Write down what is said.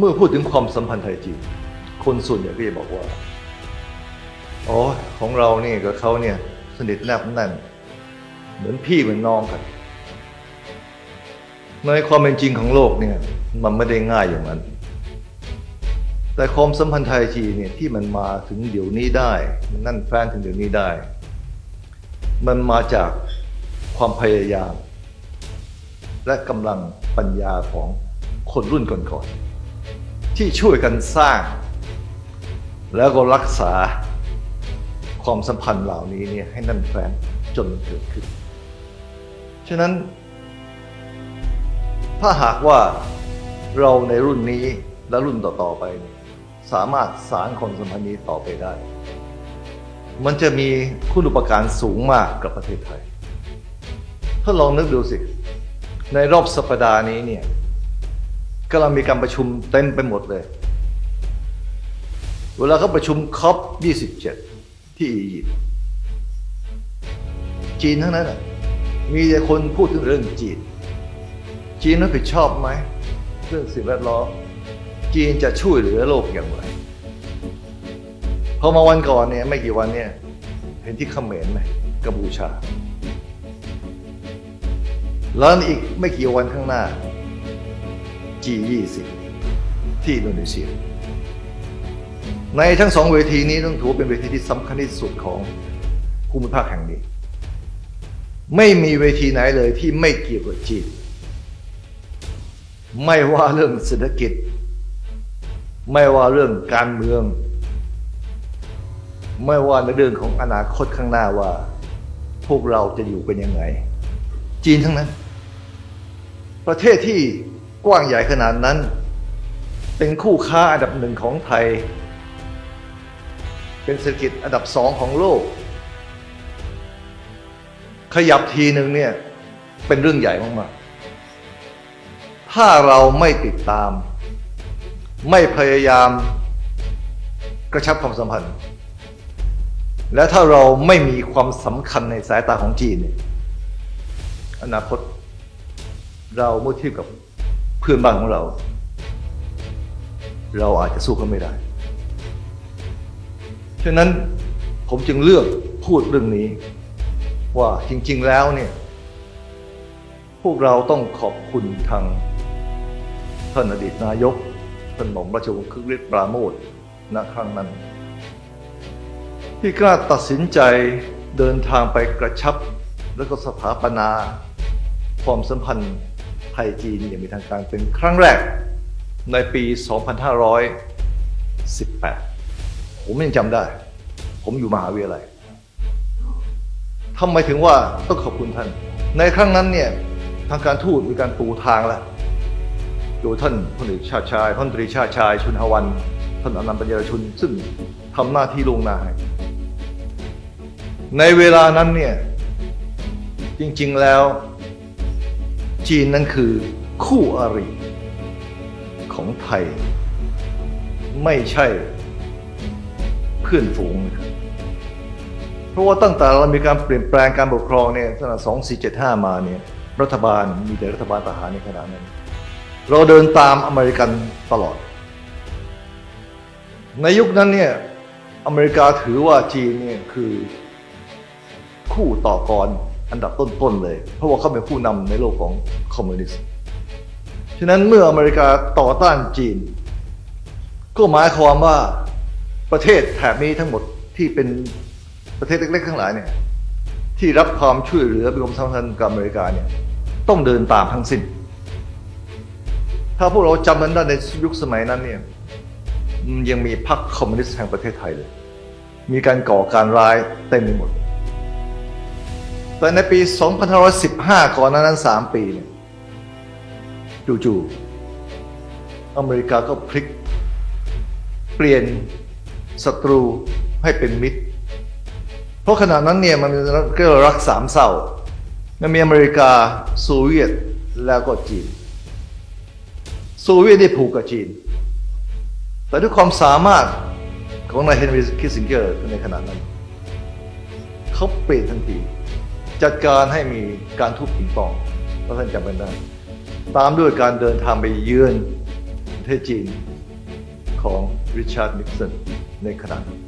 มื่อพูดถึงความสัมพันธ์ไทยจีนคนส่วนใหญ่ก็จะบอกว่าอ๋อของเราเนี่ยกับเขาเนี่ยสนิทแนบแน่น เหมือนพี่เหมือนน้องกันในความเป็นจริงของโลกเนี่ยมันไม่ได้ง่ายอย่างนั้น แต่ความสัมพันธ์ไทยจีนเนี่ยที่มันมาถึงเดี๋ยวนี้ได้ มันนั่นแฟนถึงเดี๋ยวนี้ได้ มันมาจากความพยายาม และกำลังปัญญาของคนรุ่นก่อนๆ ที่ช่วยกันสร้าง แล้วก็รักษาความสัมพันธ์เหล่านี้เนี่ยให้นั่นแฟนจนเกิดขึ้น ฉะนั้น ถ้าหากว่าเราในรุ่นนี้และรุ่นต่อๆไป สามารถสารความสัมพันธ์นี้ต่อไปได้ มันจะมีคุณอุปการสูงมากกับประเทศไทย ถ้าลองนึกดูสิ ในรอบสัปดาห์นี้เนี่ย กำลังมีการประชุมเต็มไปหมดเลย เวลาเขาประชุมคอป27 ที่อียิปต์จีนทั้งนั้นน่ะมีแต่คนพูดถึงเรื่องจีน จีนรับผิดชอบไหม เรื่องสิ่งแวดล้อม จีนจะช่วยเหลือโลกอย่างไรพอมาวันก่อนเนี่ยไม่กี่วันเนี่ยเห็นที่เขมรไหมกัมพูชา แล้วอีกไม่กี่วันข้างหน้า G20 ที่อินโดนีเซีย ในทั้งสองเวทีนี้ต้องถือว่าเป็นเวทีที่สำคัญที่สุดของภูมิภาคแห่งนี้ ไม่มีเวทีไหนเลยที่ไม่เกี่ยวกับจีน ไม่ว่าเรื่องเศรษฐกิจ ไม่ว่าเรื่องการเมือง ไม่ว่าในเรื่องของอนาคตข้างหน้าว่า พวกเราจะอยู่เป็นยังไง จีนทั้งนั้น ประเทศที่ กว้างใหญ่ขนาดนั้น เป็นคู่ค้าอันดับหนึ่งของไทย เป็นเศรษฐกิจอันดับสองของโลก ขยับทีหนึ่งเนี่ยเป็นเรื่องใหญ่มากๆ ถ้าเราไม่ติดตาม ไม่พยายามกระชับความสัมพันธ์ และถ้าเราไม่มีความสำคัญในสายตาของจีนเนี่ยอนาคตเราเมื่อเทียบกับ เพื่อนบ้านของเรา เราอาจจะสู้เขาไม่ได้ฉะนั้นผมจึงเลือกพูดเรื่องนี้ ว่าจริง ๆ แล้วเนี่ย พวกเราต้องขอบคุณทางท่านอดีตนายกท่านหม่อมราชวงศ์คึกฤทธิ์ปราโมทณครั้งนั้น ที่กล้าตัดสินใจเดินทางไปกระชับ แล้วก็สถาปนา ความสัมพันธ์ ไทยจีนอย่างเป็นทางการเป็นครั้งแรกในปี 2518 ผมยังจำได้ ผมอยู่มหาวิทยาลัยทำไมถึงว่าต้องขอบคุณท่าน ในครั้งนั้นเนี่ยทางการทูตมีการปูทางแล้วโดยท่านพลเอกชาติชายพลตรีชาติชายชุนหวันท่านอนันต์ปัญญาชุน ซึ่งทำหน้าที่ลงนาให้ในเวลานั้นเนี่ยจริงๆแล้ว จีนนั้นคือคู่อริของไทย ไม่ใช่เพื่อนฝูงนะครับเพราะว่าตั้งแต่เรามีการเปลี่ยนแปลงการปกครองเนี่ยตั้งแต่2475 มาเนี่ยรัฐบาลมีแต่รัฐบาลทหารในขณะนั้น เราเดินตามอเมริกันตลอด ในยุคนั้นเนี่ยอเมริกาถือว่าจีนเนี่ยคือคู่ต่อกร อันดับต้นๆเลย เพราะว่าเขาเป็นผู้นำในโลกของคอมมิวนิสต์ ฉะนั้นเมื่ออเมริกาต่อต้านจีน ก็หมายความว่าประเทศแถบนี้ทั้งหมดที่เป็นประเทศเล็กๆทั้งหลายเนี่ยที่รับความช่วยเหลือเป็นความสัมพันธ์กับอเมริกาเนี่ยต้องเดินตามทั้งสิ้น ถ้าพวกเราจำมันได้ในยุคสมัยนั้นเนี่ยยังมีพรรคคอมมิวนิสต์แห่งประเทศไทยเลย มีการก่อการร้ายเต็มไปหมด แต่ในปี 2515 ก่อนหนานั้น 3 ปีเนี่ยจู่ๆอเมริกาก็พลิก เปลี่ยนศัตรูให้เป็นมิตร เพราะขณะนั้นเนี่ยมันก็รักสามเศร้ามันมีอเมริกาโซเวียตแล้วก็จีนโซเวียตได้ผูกกับจีน แต่ด้วยความสามารถของนายเฮนรี่คิสซิงเกอร์ในขณะนั้น เขาเปลี่ยนทันที จัดการให้มีการทุบปิงปองถ้าท่านจำเป็นได้ ตามด้วยการเดินทางไปเยือนประเทศจีนของริชาร์ดนิกสันในขณะนั้น